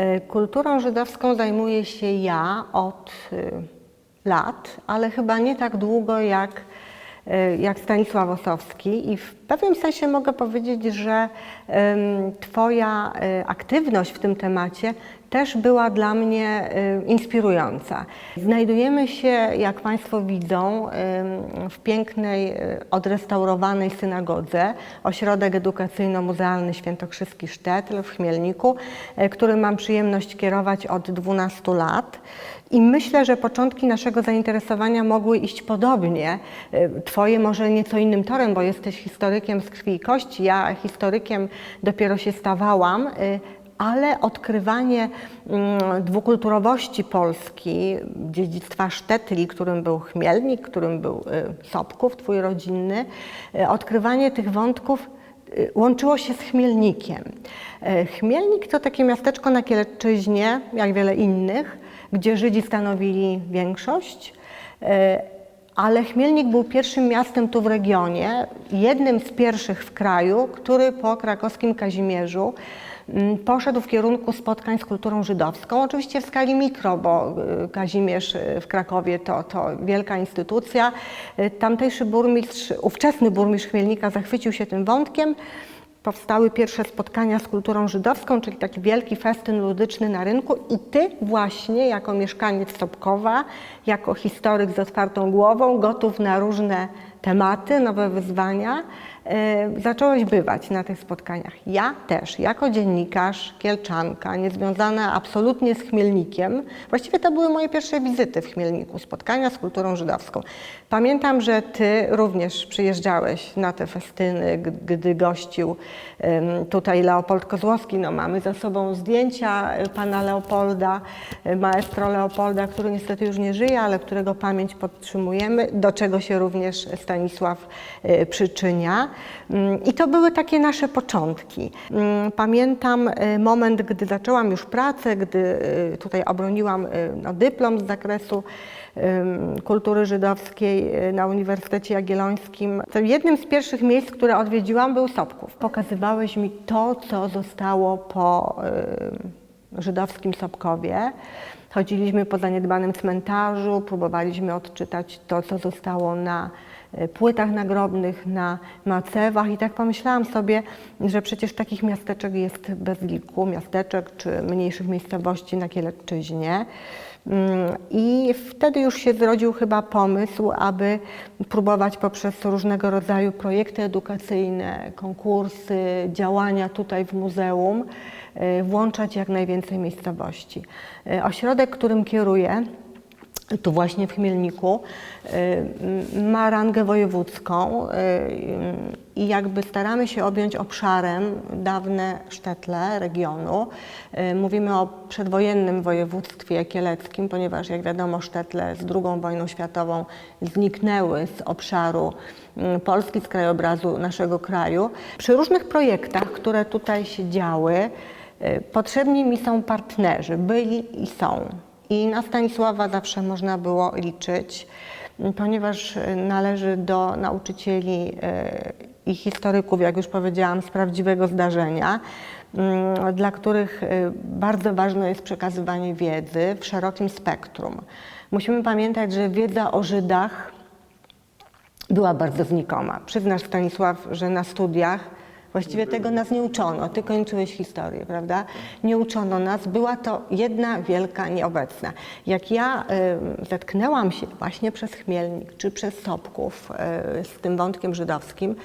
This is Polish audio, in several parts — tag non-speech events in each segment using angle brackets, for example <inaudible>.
E, Kulturą żydowską zajmuję się ja od y, lat, ale chyba nie tak długo jak, jak Stanisław Osowski i w pewnym sensie mogę powiedzieć, że Twoja y, aktywność w tym temacie też była dla mnie y, inspirująca. Znajdujemy się, jak Państwo widzą, w pięknej, y, odrestaurowanej synagodze, ośrodek edukacyjno-muzealny Świętokrzyski Sztetl w Chmielniku, y, który mam przyjemność kierować od 12 lat. I myślę, że początki naszego zainteresowania mogły iść podobnie. Y, Twoje może nieco innym torem, bo jesteś historykiem z krwi i kości, ja historykiem dopiero się stawałam, y, ale odkrywanie mm, dwukulturowości Polski, dziedzictwa Sztetli, którym był Chmielnik, którym był y, Sobków, twój rodzinny, odkrywanie tych wątków łączyło się z Chmielnikiem. Chmielnik to takie miasteczko na Kielecczyźnie, jak wiele innych, gdzie Żydzi stanowili większość. y, ale Chmielnik był pierwszym miastem tu w regionie, jednym z pierwszych w kraju, który po krakowskim Kazimierzu mm, poszedł w kierunku spotkań z kulturą żydowską. Oczywiście w skali mikro, bo y, Kazimierz y, w Krakowie to, to wielka instytucja. Tamtejszy burmistrz, ówczesny burmistrz Chmielnika zachwycił się tym wątkiem. Powstały pierwsze spotkania z kulturą żydowską, czyli taki wielki festyn ludyczny na rynku. I ty właśnie jako mieszkaniec Sobkowa, jako historyk z otwartą głową, gotów na różne tematy, nowe wyzwania, zacząłeś bywać na tych spotkaniach. Ja też, jako dziennikarz, kielczanka, niezwiązana absolutnie z Chmielnikiem, właściwie to były moje pierwsze wizyty w Chmielniku, spotkania z kulturą żydowską. Pamiętam, że ty również przyjeżdżałeś na te festyny, gdy gościł tutaj Leopold Kozłowski. No, mamy za sobą zdjęcia e, pana Leopolda, e, maestro Leopolda, który niestety już nie żyje, ale którego pamięć podtrzymujemy, do czego się również Stanisław przyczynia. Mm, I to były takie nasze początki. Mm, Pamiętam e, moment, gdy zaczęłam już pracę, gdy e, tutaj obroniłam e, no, dyplom z zakresu kultury żydowskiej na Uniwersytecie Jagiellońskim. Jednym z pierwszych miejsc, które odwiedziłam, był Sobków. Pokazywałeś mi to, co zostało po żydowskim Sobkowie. Chodziliśmy po zaniedbanym cmentarzu, próbowaliśmy odczytać to, co zostało na płytach nagrobnych, na macewach i tak pomyślałam sobie, że przecież takich miasteczek jest bez liku, miasteczek czy mniejszych miejscowości na Kielecczyźnie. Mm, I wtedy już się zrodził chyba pomysł, aby próbować poprzez różnego rodzaju projekty edukacyjne, konkursy, działania tutaj w muzeum e, włączać jak najwięcej miejscowości. E, Ośrodek, którym kieruję, tu właśnie w Chmielniku, y, ma rangę wojewódzką y, i jakby staramy się objąć obszarem dawne sztetle regionu. Y, Mówimy o przedwojennym województwie kieleckim, ponieważ jak wiadomo sztetle z II wojną światową zniknęły z obszaru y, Polski, z krajobrazu naszego kraju. Przy różnych projektach, które tutaj się działy, potrzebni mi są partnerzy, byli i są. I na Stanisława zawsze można było liczyć, ponieważ y, należy do nauczycieli y, i historyków, jak już powiedziałam, z prawdziwego zdarzenia, mm, dla których y, bardzo ważne jest przekazywanie wiedzy w szerokim spektrum. Musimy pamiętać, że wiedza o Żydach była bardzo znikoma. Przyznasz Stanisław, że na studiach właściwie tego nas nie uczono. Ty kończyłeś historię, prawda? Nie uczono nas. Była to jedna wielka nieobecna. Jak ja y, zetknęłam się właśnie przez Chmielnik czy przez Sobków y, z tym wątkiem żydowskim,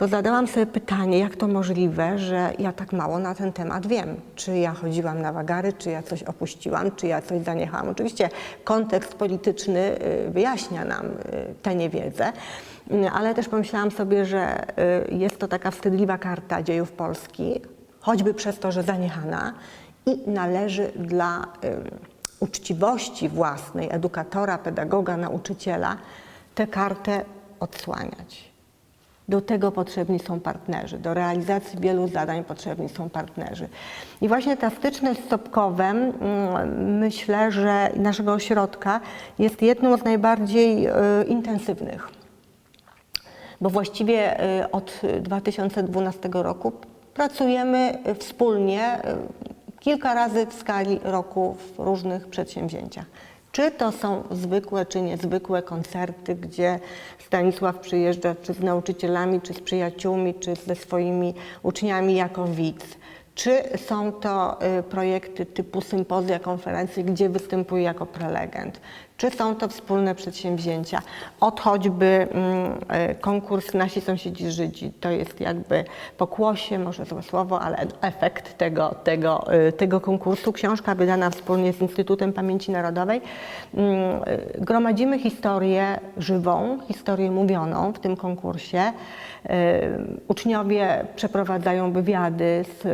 to zadałam sobie pytanie, jak to możliwe, że ja tak mało na ten temat wiem. Czy ja chodziłam na wagary, czy ja coś opuściłam, czy ja coś zaniechałam. Oczywiście kontekst polityczny y, wyjaśnia nam y, tę niewiedzę, y, ale też pomyślałam sobie, że jest to taka wstydliwa karta dziejów Polski, choćby przez to, że zaniechana i należy dla uczciwości własnej edukatora, pedagoga, nauczyciela tę kartę odsłaniać. Do tego potrzebni są partnerzy. Do realizacji wielu zadań potrzebni są partnerzy. I właśnie ta styczność z Sobkowem, mm, myślę, że naszego ośrodka jest jedną z najbardziej y, intensywnych. Bo właściwie y, od 2012 roku pracujemy y, wspólnie, kilka razy w skali roku w różnych przedsięwzięciach. Czy to są zwykłe, czy niezwykłe koncerty, gdzie Stanisław przyjeżdża czy z nauczycielami, czy z przyjaciółmi, czy ze swoimi uczniami jako widz. Czy są to y, projekty typu sympozja, konferencje, gdzie występuje jako prelegent? Czy są to wspólne przedsięwzięcia? Od choćby mm, y, konkurs Nasi Sąsiedzi Żydzi, to jest jakby pokłosie, może złe słowo, ale efekt tego, tego, y, tego konkursu. Książka wydana wspólnie z Instytutem Pamięci Narodowej. Mm, y, Gromadzimy historię żywą, historię mówioną w tym konkursie. Uczniowie przeprowadzają wywiady z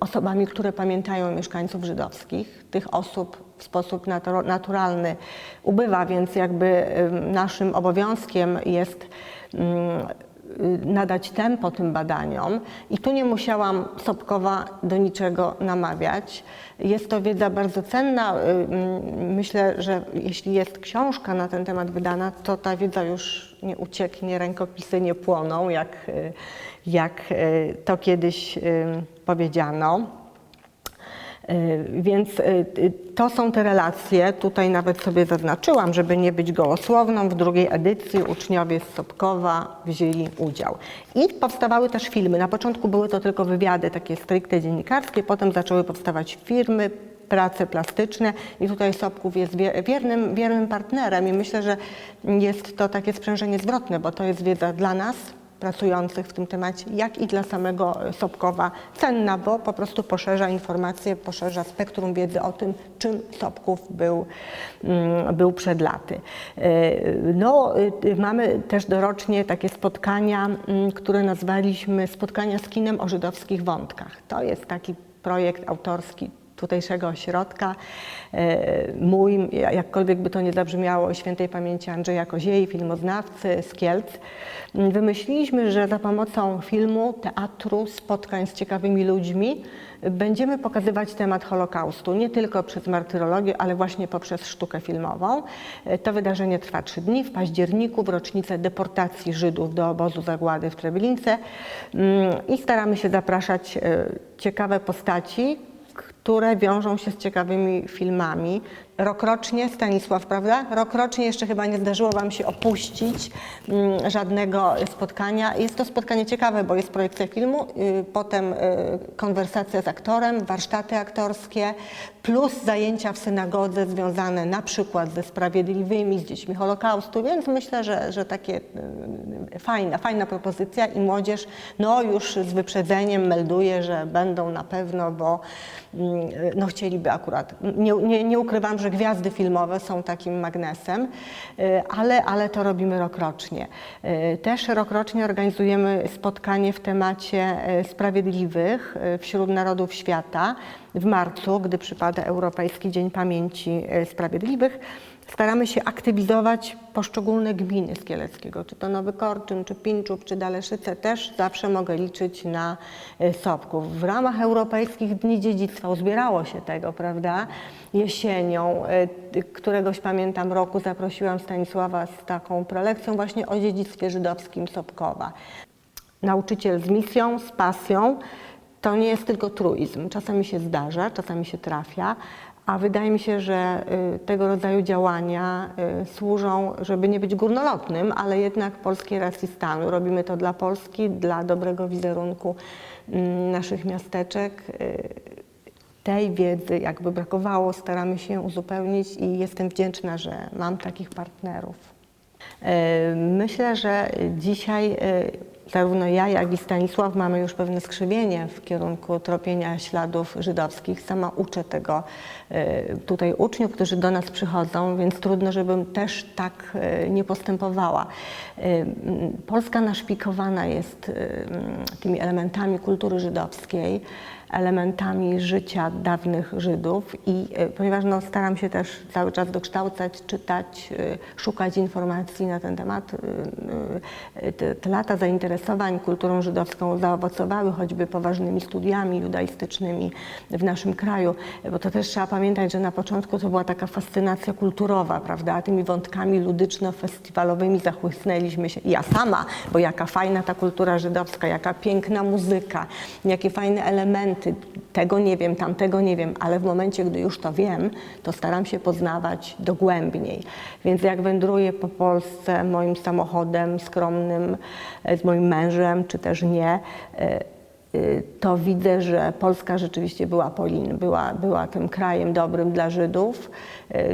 osobami, które pamiętają mieszkańców żydowskich. Tych osób w sposób natu- naturalny ubywa, więc jakby naszym obowiązkiem jest mm, nadać tempo tym badaniom. I tu nie musiałam Sobkowa do niczego namawiać. Jest to wiedza bardzo cenna. Y, mm, Myślę, że jeśli jest książka na ten temat wydana, to ta wiedza już nie ucieknie, rękopisy nie płoną, jak, y, jak y, to kiedyś powiedziano. Y, Więc y, y, to są te relacje. Tutaj nawet sobie zaznaczyłam, żeby nie być gołosłowną. W drugiej edycji uczniowie z Sobkowa wzięli udział. I powstawały też filmy. Na początku były to tylko wywiady takie stricte dziennikarskie, potem zaczęły powstawać firmy, prace plastyczne i tutaj Sobków jest wie- wiernym, wiernym partnerem i myślę, że jest to takie sprzężenie zwrotne, bo to jest wiedza dla nas, pracujących w tym temacie, jak i dla samego Sobkowa cenna, bo po prostu poszerza informacje, poszerza spektrum wiedzy o tym, czym Sobków był, mm, był przed laty. E, No, y, mamy też dorocznie takie spotkania, mm, które nazwaliśmy spotkania z kinem o żydowskich wątkach. To jest taki projekt autorski tutejszego ośrodka. E, Mój, jakkolwiek by to nie zabrzmiało, świętej pamięci Andrzeja Koziei, filmoznawcy z Kielc, m, wymyśliliśmy, że za pomocą filmu, teatru, spotkań z ciekawymi ludźmi będziemy pokazywać temat Holokaustu, nie tylko przez martyrologię, ale właśnie poprzez sztukę filmową. E, To wydarzenie trwa trzy dni, w październiku, w rocznicę deportacji Żydów do obozu zagłady w Treblince Mm, i staramy się zapraszać e, ciekawe postaci, które wiążą się z ciekawymi filmami. Rokrocznie, Stanisław, prawda? Rokrocznie jeszcze chyba nie zdarzyło Wam się opuścić mm, żadnego spotkania. Jest to spotkanie ciekawe, bo jest projekcja filmu, y, potem y, konwersacja z aktorem, warsztaty aktorskie, plus zajęcia w synagodze związane na przykład ze sprawiedliwymi, z dziećmi Holokaustu, więc myślę, że, że takie y, fajna, fajna propozycja i młodzież no już z wyprzedzeniem melduje, że będą na pewno, bo mm, no chcieliby akurat. Nie, nie, nie ukrywam, że gwiazdy filmowe są takim magnesem, y, ale, ale to robimy rokrocznie. Y, Też rokrocznie organizujemy spotkanie w temacie y, sprawiedliwych wśród narodów świata w marcu, gdy przypada Europejski Dzień Pamięci Sprawiedliwych. Staramy się aktywizować poszczególne gminy z Kieleckiego, czy to Nowy Korczyn, czy Pinczów, czy Daleszyce, też zawsze mogę liczyć na y, Sobków. W ramach Europejskich Dni Dziedzictwa uzbierało się tego, prawda? Jesienią, y, któregoś pamiętam roku zaprosiłam Stanisława z taką prelekcją właśnie o dziedzictwie żydowskim Sobkowa. Nauczyciel z misją, z pasją, to nie jest tylko truizm. Czasami się zdarza, czasami się trafia, a wydaje mi się, że y, tego rodzaju działania y, służą, żeby nie być górnolotnym, ale jednak polskiej racji stanu. Robimy to dla Polski, dla dobrego wizerunku mm, naszych miasteczek. Y, Tej wiedzy jakby brakowało, staramy się uzupełnić i jestem wdzięczna, że mam takich partnerów. Myślę, że dzisiaj zarówno ja, jak i Stanisław mamy już pewne skrzywienie w kierunku tropienia śladów żydowskich. Sama uczę tego e, tutaj uczniów, którzy do nas przychodzą, więc trudno, żebym też tak e, nie postępowała. M, Polska naszpikowana jest tymi elementami kultury żydowskiej elementami życia dawnych Żydów i e, ponieważ no, staram się też cały czas dokształcać, czytać, e, szukać informacji na ten temat, e, te, te lata zainteresowań kulturą żydowską zaowocowały choćby poważnymi studiami judaistycznymi w naszym kraju, bo to też trzeba pamiętać, że na początku to była taka fascynacja kulturowa, prawda, tymi wątkami ludyczno-festiwalowymi zachłysnęliśmy się, ja sama, bo jaka fajna ta kultura żydowska, jaka piękna muzyka, jakie fajne elementy, tego nie wiem, tamtego nie wiem, ale w momencie, gdy już to wiem, to staram się poznawać dogłębniej. Więc jak wędruję po Polsce moim samochodem skromnym, e, z moim mężem, czy też nie, e, y, to widzę, że Polska rzeczywiście była Polin, była, była tym krajem dobrym dla Żydów,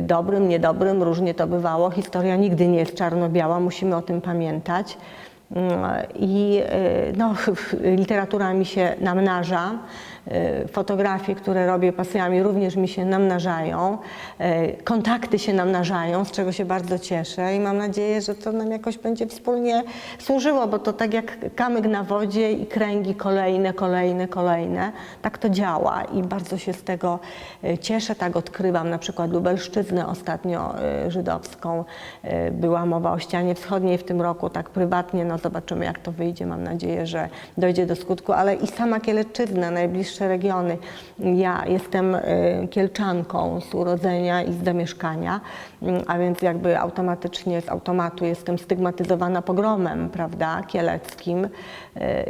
dobrym, niedobrym, różnie to bywało. Historia nigdy nie jest czarno-biała, musimy o tym pamiętać. Mm, I no, <laughs> literatura mi się namnaża, fotografie, które robię pasjami również mi się namnażają, y, kontakty się namnażają, z czego się bardzo cieszę i mam nadzieję, że to nam jakoś będzie wspólnie służyło, bo to tak jak kamyk na wodzie i kręgi kolejne, kolejne, kolejne, tak to działa i bardzo się z tego y, cieszę, tak odkrywam na przykład Lubelszczyznę ostatnio żydowską, była mowa o ścianie wschodniej w tym roku, tak prywatnie, no zobaczymy jak to wyjdzie, mam nadzieję, że dojdzie do skutku, ale i sama Kielecczyzna, najbliższe regiony. Ja jestem y, Kielczanką z urodzenia i z zamieszkania, mm, a więc jakby automatycznie z automatu jestem stygmatyzowana pogromem, prawda, kieleckim. Y,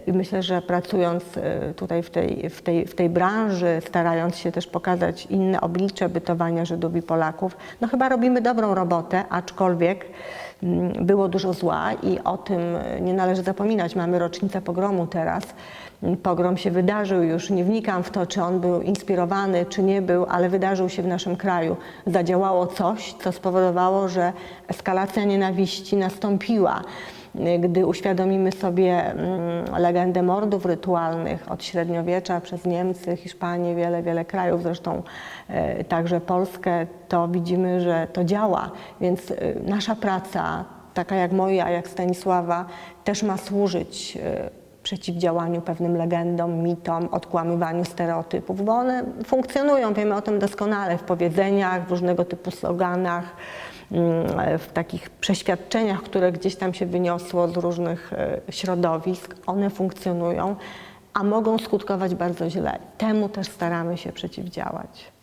I myślę, że pracując y, tutaj w tej, w, tej, w tej branży, starając się też pokazać inne oblicze bytowania Żydów i Polaków, no chyba robimy dobrą robotę, aczkolwiek było dużo zła i o tym nie należy zapominać. Mamy rocznicę pogromu teraz. Pogrom się wydarzył już, nie wnikam w to, czy on był inspirowany, czy nie był, ale wydarzył się w naszym kraju. Zadziałało coś, co spowodowało, że eskalacja nienawiści nastąpiła. Gdy uświadomimy sobie mm, legendę mordów rytualnych od średniowiecza przez Niemcy, Hiszpanię, wiele, wiele krajów, zresztą e, także Polskę, to widzimy, że to działa. Więc e, nasza praca, taka jak moja, jak Stanisława, też ma służyć e, przeciwdziałaniu pewnym legendom, mitom, odkłamywaniu stereotypów, bo one funkcjonują, wiemy o tym doskonale w powiedzeniach, w różnego typu sloganach, w takich przeświadczeniach, które gdzieś tam się wyniosło z różnych e, środowisk. One funkcjonują, a mogą skutkować bardzo źle. Temu też staramy się przeciwdziałać.